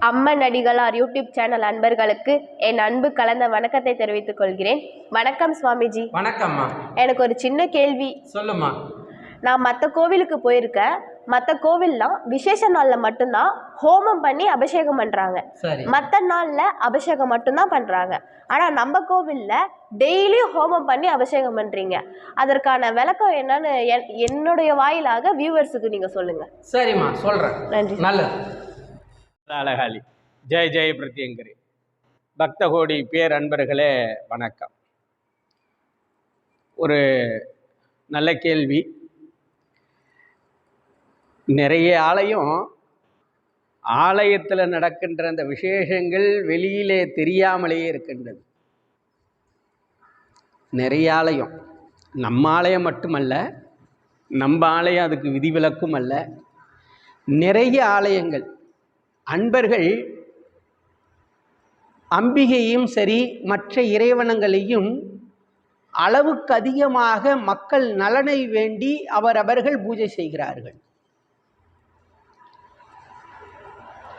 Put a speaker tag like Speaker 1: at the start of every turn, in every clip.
Speaker 1: அம்மன் அடிகளார் YouTube channel அன்பர்களுக்கு என் அன்பு கலந்த வணக்கத்தை தெரிவித்துக் கொள்கிறேன். வணக்கம் சுவாமிஜி.
Speaker 2: வணக்கம்மா.
Speaker 1: எனக்கு ஒரு சின்ன கேள்வி.
Speaker 2: சொல்லுமா
Speaker 1: நான் மற்ற கோவிலுக்கு போயிருக்கேன் மற்ற கோவில்லாம் விசேஷ நாளில் மட்டும்தான் ஹோமம் பண்ணி அபிஷேகம் பண்ணுறாங்க
Speaker 2: சரி.
Speaker 1: மற்ற நாளில் அபிஷேகம் மட்டும்தான் பண்ணுறாங்க ஆனால் நம்ம கோவிலில் டெய்லியும் ஹோமம் பண்ணி அபிஷேகம் பண்ணுறீங்க அதற்கான விளக்கம் என்னன்னு என் என்னுடைய வாயிலாக வியூவர்ஸுக்கு நீங்கள் சொல்லுங்கள்
Speaker 2: சரிம்மா சொல்றேன்.
Speaker 1: நன்றி.
Speaker 2: நல்லது.
Speaker 3: அழகாளி. ஜெய் ஜெய பிரத்யங்கரி. பக்தகோடி பேர் அன்பர்களே வணக்கம். ஒரு நல்ல கேள்வி. நிறைய ஆலயம் ஆலயத்தில் நடக்கின்ற அந்த விசேஷங்கள் வெளியிலே தெரியாமலேயே இருக்கின்றது. நிறைய ஆலயம். நம்ம ஆலயம் மட்டுமல்ல நம்ம ஆலயம் அதுக்கு விதிவிலக்கும் அல்ல நிறைய ஆலயங்கள். அன்பர்கள் அம்பிகையும் சரி மற்ற இறைவனங்களையும் அளவுக்கு அதிகமாக மக்கள் நலனை வேண்டி அவரவர்கள் பூஜை செய்கிறார்கள்.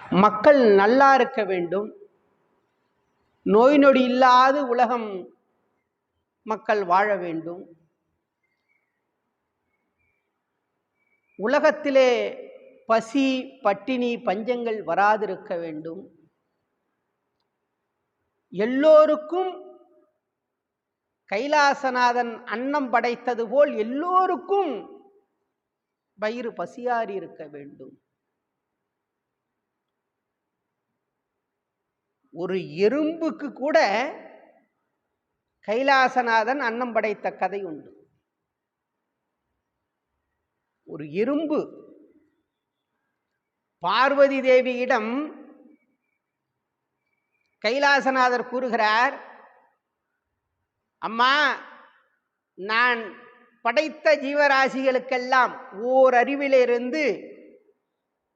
Speaker 3: மக்கள் நல்லா இருக்க வேண்டும். நோய் நொடி இல்லாது உலகம் மக்கள் வாழ வேண்டும். உலகத்திலே பசி பட்டினி பஞ்சங்கள் வராதிருக்க வேண்டும். எல்லோருக்கும் கைலாசநாதன் அன்னம் படைத்தது போல் எல்லோருக்கும் வயிறு பசியாறி இருக்க வேண்டும். ஒரு எறும்புக்கு கூட கைலாசநாதன் அன்னம் படைத்த கதை உண்டு. ஒரு எறும்பு பார்வதி தேவியிடம் கைலாசநாதர் கூறுகிறார் அம்மா நான் படைத்த ஜீவராசிகளுக்கெல்லாம் ஓர் அறிவிலிருந்து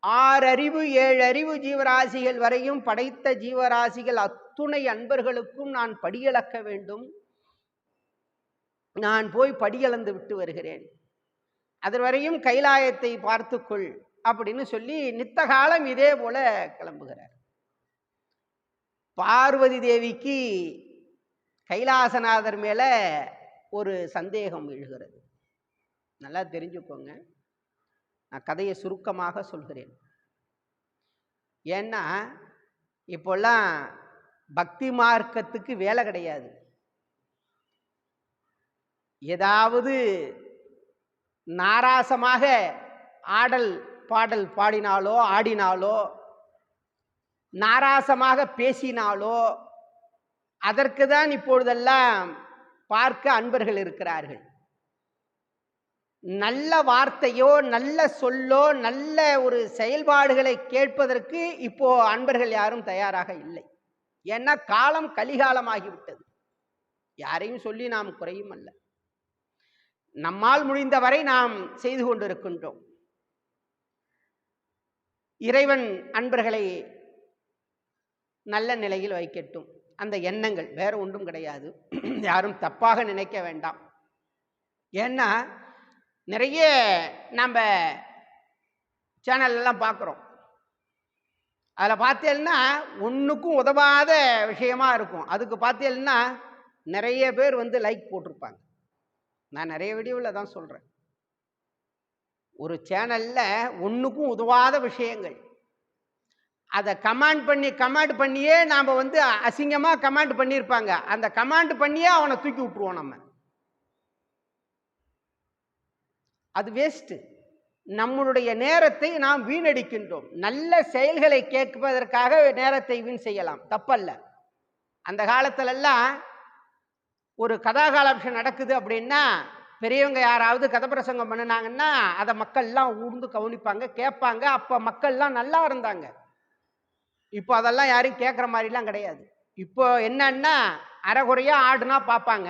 Speaker 3: ஆறறிவு ஏழு அறிவு ஜீவராசிகள் வரையும் படைத்த ஜீவராசிகள் அத்துணை அன்பர்களுக்கும் நான் படியளக்க வேண்டும். நான் போய் படியளந்து விட்டு வருகிறேன். அதுவரையும் கைலாயத்தை பார்த்துக்கொள். அப்படின்னு சொல்லி நித்த காலம் இதே போல கிளம்புகிறார். பார்வதி தேவிக்கு கைலாசநாதர் மேல ஒரு சந்தேகம் எழுகிறது. நல்லா தெரிஞ்சுக்கோங்க. நான் கதையை சுருக்கமாக சொல்கிறேன். ஏன்னா இப்போல்லாம் பக்தி மார்க்கத்துக்கு வேலை கிடையாது. ஏதாவது நாராசமாக ஆடல் பாடல் பாடினாலோ ஆடினாலோ நாராசமாக பேசினாலோ அதற்கு தான் இப்பொழுதெல்லாம் பார்க்க அன்பர்கள் இருக்கிறார்கள். நல்ல வார்த்தையோ நல்ல சொல்லோ நல்ல ஒரு செயல்பாடுகளை கேட்பதற்கு இப்போ அன்பர்கள் யாரும் தயாராக இல்லை. ஏன்னா காலம் கலிகாலமாகிவிட்டது. யாரையும் சொல்லி நாம் குறையும் அல்ல நம்மால் முடிந்தவரை நாம் செய்து கொண்டிருக்கின்றோம். இறைவன் அன்பர்களை நல்ல நிலையில் வைக்கட்டும். அந்த எண்ணங்கள் வேற ஒன்றும் கிடையாது. யாரும் தப்பாக நினைக்க வேண்டாம். ஏன்னா நிறைய நம்ம சேனல்லாம் பார்க்குறோம். அதில் பார்த்தேன்னா ஒன்றுக்கும் உதவாத விஷயமா இருக்கும். அதுக்கு பார்த்தேன்னா நிறைய பேர் வந்து லைக் போட்டிருப்பாங்க. நான் நிறைய வீடியோவில் தான் சொல்கிறேன் ஒரு சேனலில் ஒன்றுக்கும் உதவாத விஷயங்கள். அதை கமாண்ட் பண்ணி கமாண்ட் பண்ணியே நாம் வந்து அசிங்கமாக கமாண்ட் பண்ணியிருப்பாங்க. அந்த கமாண்ட் பண்ணியே அவனை தூக்கி விட்ருவோம் நம்ம. அது வேஸ்ட்டு நம்மளுடைய நேரத்தை நாம் வீணடிக்கின்றோம். நல்ல செயல்களை கேட்பதற்காக நேரத்தை வீண் செய்யலாம். தப்பல்ல. அந்த காலத்திலெல்லாம் ஒரு கதாகாலம்சம் நடக்குது அப்படின்னா பெரியவங்க யாராவது கதப்பிரசங்கம் பண்ணினாங்கன்னா அதை மக்கள்லாம் ஊர்ந்து கவனிப்பாங்க கேட்பாங்க. அப்போ மக்கள்லாம் நல்லா இருந்தாங்க. இப்போ அதெல்லாம் யாரும் கேட்குற மாதிரிலாம் கிடையாது. இப்போ என்னன்னா அறகுறையாக ஆடுனா பார்ப்பாங்க.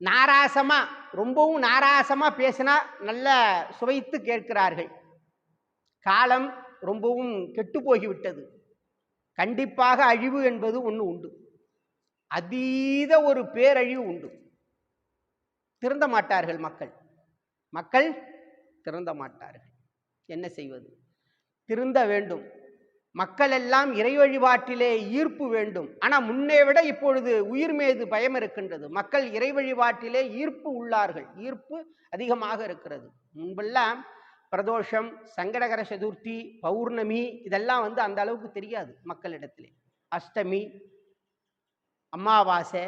Speaker 3: நாராசமாக ரொம்பவும் நாராசமாக பேசினா நல்ல சுவைத்து கேட்கிறார்கள். காலம் ரொம்பவும் கெட்டு போகிவிட்டது. கண்டிப்பாக அழிவு என்பது ஒன்று உண்டு. அதீத ஒரு பேரழிவு உண்டு. திருந்த மாட்டார்கள் மக்கள். மக்கள் திருந்த மாட்டார்கள். என்ன செய்வது? திருந்த வேண்டும். மக்கள் எல்லாம் இறை வழிபாட்டிலே ஈர்ப்பு வேண்டும். ஆனால் முன்னே விட இப்பொழுது உயிர் மீது பயம் இருக்கின்றது. மக்கள் இறை வழிபாட்டிலே ஈர்ப்பு உள்ளார்கள். ஈர்ப்பு அதிகமாக இருக்கிறது. முன்பெல்லாம் பிரதோஷம் சங்கடகர சதுர்த்தி பௌர்ணமி இதெல்லாம் வந்து அந்த அளவுக்கு தெரியாது மக்களிடத்திலே. அஷ்டமி அமாவாசை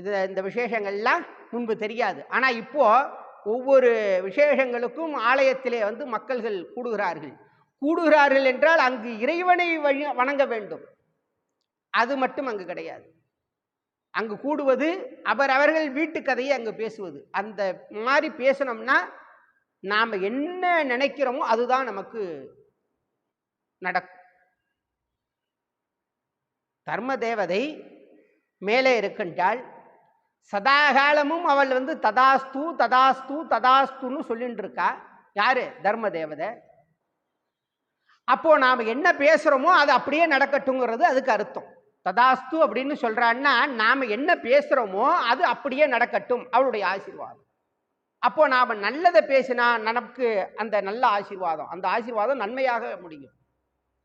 Speaker 3: இது இந்த விசேஷங்கள்லாம் முன்பு தெரியாது. ஆனால் இப்போது ஒவ்வொரு விசேஷங்களுக்கும் ஆலயத்திலே வந்து மக்கள்கள் கூடுகிறார்கள். கூடுகிறார்கள் என்றால் அங்கு இறைவனை வழி வணங்க வேண்டும். அது மட்டும் அங்கு கிடையாது. அங்கு கூடுவது அவர் அவர்கள் வீட்டு கதையை அங்கு பேசுவது. அந்த மாதிரி பேசணும்னா நாம் என்ன நினைக்கிறோமோ அதுதான் நமக்கு நடக்கும். தர்ம தேவதை மேலே இருக்கின்றாள். சதாகாலமும் அவள் வந்து ததாஸ்து ததாஸ்து ததாஸ்துன்னு சொல்லிட்டு இருக்கா யாரு? தர்ம தேவதை அப்போ நாம் என்ன பேசுகிறோமோ அது அப்படியே நடக்கட்டுங்கிறது அதுக்கு அர்த்தம். ததாஸ்து அப்படின்னு சொல்றான்னா நாம் என்ன பேசுகிறோமோ அது அப்படியே நடக்கட்டும் அவளுடைய ஆசீர்வாதம். அப்போ நாம் நல்லதை பேசினா நமக்கு அந்த நல்ல ஆசீர்வாதம் அந்த ஆசீர்வாதம் நன்மையாக முடியும்.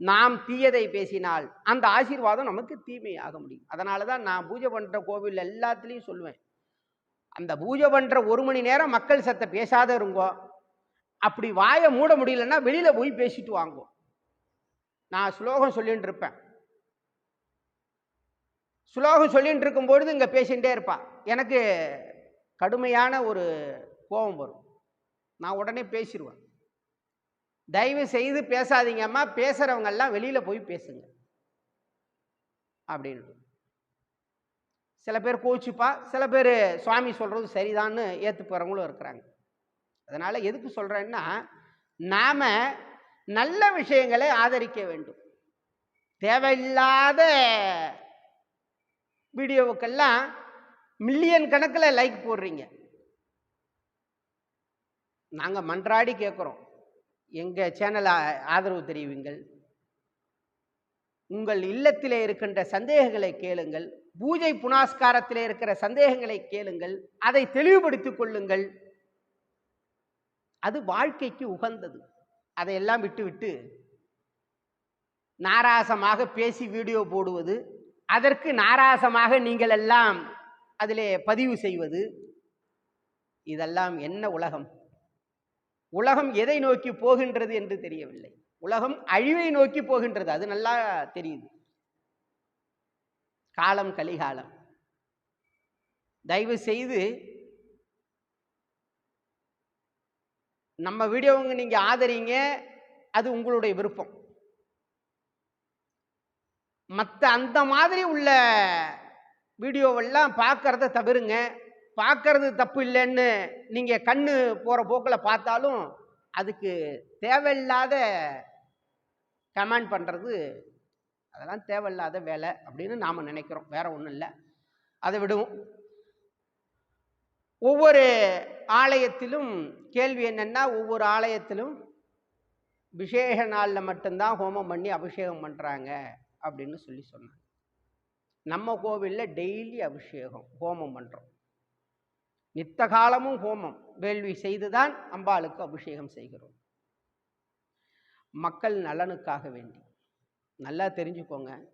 Speaker 3: நாம் தீயதை பேசினால் அந்த ஆசீர்வாதம் நமக்கு தீமையாக முடியும். அதனால தான் நான் பூஜை பண்ணுற கோவில் எல்லாத்துலேயும் சொல்லுவேன். அந்த பூஜை பண்ணுற ஒரு மணி நேரம் மக்கள் சத்த பேசாத இருங்கோ. அப்படி வாயை மூட முடியலன்னா வெளியில் போய் பேசிட்டு வாங்கோ. நான் ஸ்லோகம் சொல்லிட்டு இருப்பேன். ஸ்லோகம் சொல்லிட்டு இருக்கும்பொழுது இங்கே பேசிகிட்டே இருப்பா. எனக்கு கடுமையான ஒரு கோபம் வரும். நான் உடனே பேசிடுவேன் தயவு செய்து பேசாதீங்கம்மா பேசுகிறவங்கெல்லாம் வெளியில் போய் பேசுங்க. அப்படின்னு. சில பேர் கோச்சுப்பா சில பேர் சுவாமி சொல்கிறது சரிதான்னு ஏற்று போகிறவங்களும் இருக்கிறாங்க. அதனால் எதுக்கு சொல்கிறேன்னா நாம் நல்ல விஷயங்களை ஆதரிக்க வேண்டும். தேவையில்லாத வீடியோவுக்கெல்லாம் மில்லியன் கணக்கில் லைக் போடுறீங்க. நாங்கள் மன்றாடி கேட்குறோம் எங்கள் சேனலை ஆதரவு தெரிவிங்கள். உங்கள் இல்லத்திலே இருக்கின்ற சந்தேகங்களை கேளுங்கள். பூஜை புனாஸ்காரத்திலே இருக்கிற சந்தேகங்களை கேளுங்கள். அதை தெளிவுபடுத்திக் கொள்ளுங்கள். அது வாழ்க்கைக்கு உகந்தது. அதையெல்லாம் விட்டுவிட்டு நாராசமாக பேசி வீடியோ போடுவது அதற்கு நாராசமாக நீங்கள் எல்லாம் அதிலே பதிவு செய்வது இதெல்லாம் என்ன உலகம்? உலகம் எதை நோக்கி போகின்றது என்று தெரியவில்லை. உலகம் அழிவை நோக்கி போகின்றது அது நல்லா தெரியுது. காலம் கலிகாலம். தயவு செய்து நம்ம வீடியோவுங்க நீங்கள் ஆதரிங்க அது உங்களுடைய விருப்பம். மற்ற அந்த மாதிரி உள்ள வீடியோவெல்லாம் பார்க்கறத தவிருங்க. பார்க்கறது தப்பு இல்லைன்னு நீங்கள் கண்ணு போகிற போக்கில் பார்த்தாலும் அதுக்கு தேவையில்லாத கமெண்ட் பண்ணுறது அதெல்லாம் தேவையில்லாத வேலை அப்படின்னு நாம் நினைக்கிறோம். வேற ஒன்றும் இல்லை. அதை விடுவோம். ஒவ்வொரு ஆலயத்திலும் கேள்வி என்னென்னா ஒவ்வொரு ஆலயத்திலும் விசேஷ நாளில் மட்டும்தான் ஹோமம் பண்ணி அபிஷேகம் பண்ணுறாங்க அப்படின்னு சொல்லி சொன்னாங்க. நம்ம கோவிலில் டெய்லி அபிஷேகம் ஹோமம் பண்ணுறோம் நித்த காலமும் ஹோமம். வேள்வி செய்துதான் அம்பாளுக்கு அபிஷேகம் செய்கிறோம். மக்கள் நலனுக்காக வேண்டி. நல்லா தெரிஞ்சுக்கோங்க.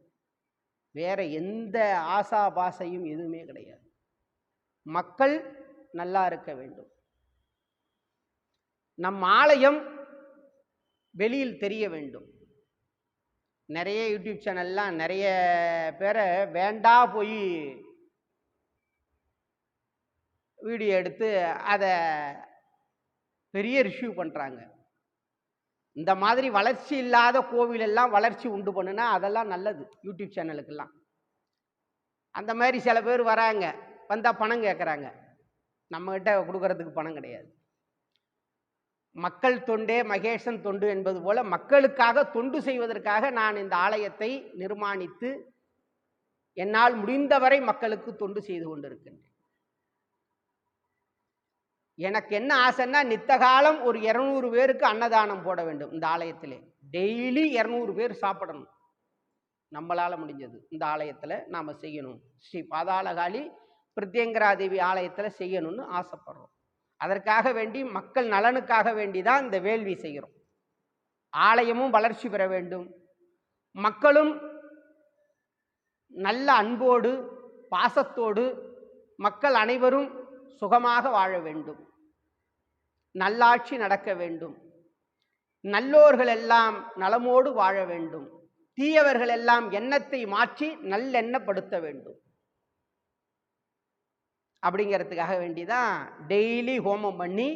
Speaker 3: வேற எந்த ஆசாபாசையும் எதுவுமே கிடையாது. மக்கள் நல்லா இருக்க வேண்டும். நம் ஆலயம் வெளியில் தெரிய வேண்டும். நிறைய யூடியூப் சேனல்லாம் நிறைய பேரை வேண்டா போய் வீடியோ எடுத்து அதை பெரிய ரிஷ்யூ பண்ணுறாங்க இந்த மாதிரி வளர்ச்சி இல்லாத கோவில் எல்லாம் வளர்ச்சி உண்டு பண்ணுனா அதெல்லாம் நல்லது யூடியூப் சேனலுக்கெல்லாம். அந்த மாதிரி சில பேர் வராங்க வந்தால் பணம் கேட்குறாங்க நம்மக்கிட்ட கொடுக்கறதுக்கு பணம் கிடையாது. மக்கள் தொண்டே மகேசன் தொண்டு என்பது போல மக்களுக்காக தொண்டு செய்வதற்காக நான் இந்த ஆலயத்தை நிர்மாணித்து என்னால் முடிந்தவரை மக்களுக்கு தொண்டு செய்து கொண்டிருக்கின்றேன். எனக்கு என்ன ஆசைன்னா நித்த காலம் ஒரு இரநூறு பேருக்கு அன்னதானம் போட வேண்டும் இந்த ஆலயத்தில். டெய்லி இரநூறு பேர் சாப்பிடணும். நம்மளால் முடிஞ்சது இந்த ஆலயத்தில் நாம் செய்யணும். ஸ்ரீ பாதாளகாளி பிரத்யங்கராதேவி ஆலயத்தில் செய்யணும்னு ஆசைப்படுறோம். அதற்காக வேண்டி மக்கள் நலனுக்காக வேண்டி தான் இந்த வேள்வி செய்கிறோம். ஆலயமும் வளர்ச்சி பெற வேண்டும். மக்களும் நல்ல அன்போடு பாசத்தோடு மக்கள் அனைவரும் சுகமாக வாழ வேண்டும். நல்லாட்சி நடக்க வேண்டும். நல்லோர்கள் எல்லாம் நலமோடு வாழ வேண்டும். தீயவர்கள் எல்லாம் எண்ணத்தை மாற்றி நல்லெண்ணப்படுத்த வேண்டும். அப்படிங்கிறதுக்காக வேண்டிதான் டெய்லி ஹோமம் பண்ணி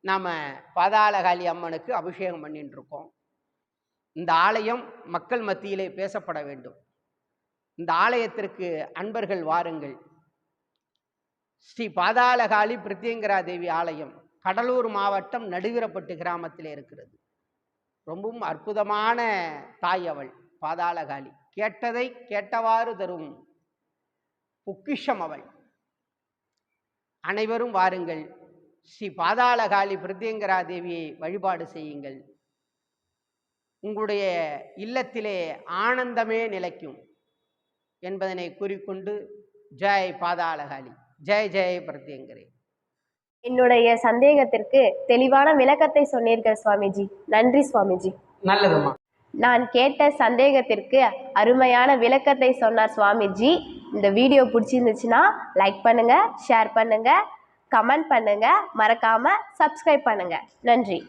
Speaker 3: நாம் பாதாளகாளி அம்மனுக்கு அபிஷேகம் பண்ணிட்டு இருக்கோம் இந்த ஆலயம் மக்கள் மத்தியிலே பேசப்பட வேண்டும். இந்த ஆலயத்திற்கு அன்பர்கள் வாருங்கள். ஸ்ரீ பாதாளகாளி பிரத்யங்கரா தேவி ஆலயம். கடலூர் மாவட்டம் நடுவிரப்பட்டு கிராமத்தில் இருக்கிறது. ரொம்பவும் அற்புதமான தாய் அவள் பாதாளகாளி. கேட்டதை கேட்டவாறு தரும் பொக்கிஷம் அவள். அனைவரும் வாருங்கள். ஸ்ரீ பாதாளகாளி பிரத்யங்கரா தேவியை வழிபாடு செய்யுங்கள். உங்களுடைய இல்லத்திலே ஆனந்தமே நிலைக்கும் என்பதனை கூறிக்கொண்டு ஜெய் பாதாளகாளி. ஜெய் ஜெய் பிரத்யங்கரே.
Speaker 1: என்னுடைய சந்தேகத்திற்கு தெளிவான விளக்கத்தை சொன்னீர்கள் சுவாமிஜி. நன்றி சுவாமிஜி.
Speaker 3: நல்லதும்மா.
Speaker 1: நான் கேட்ட சந்தேகத்திற்கு அருமையான விளக்கத்தை சொன்னார் சுவாமிஜி. இந்த வீடியோ பிடிச்சிருந்துச்சுன்னா லைக் பண்ணுங்க ஷேர் பண்ணுங்க கமெண்ட் பண்ணுங்க. மறக்காம சப்ஸ்கிரைப் பண்ணுங்க. நன்றி.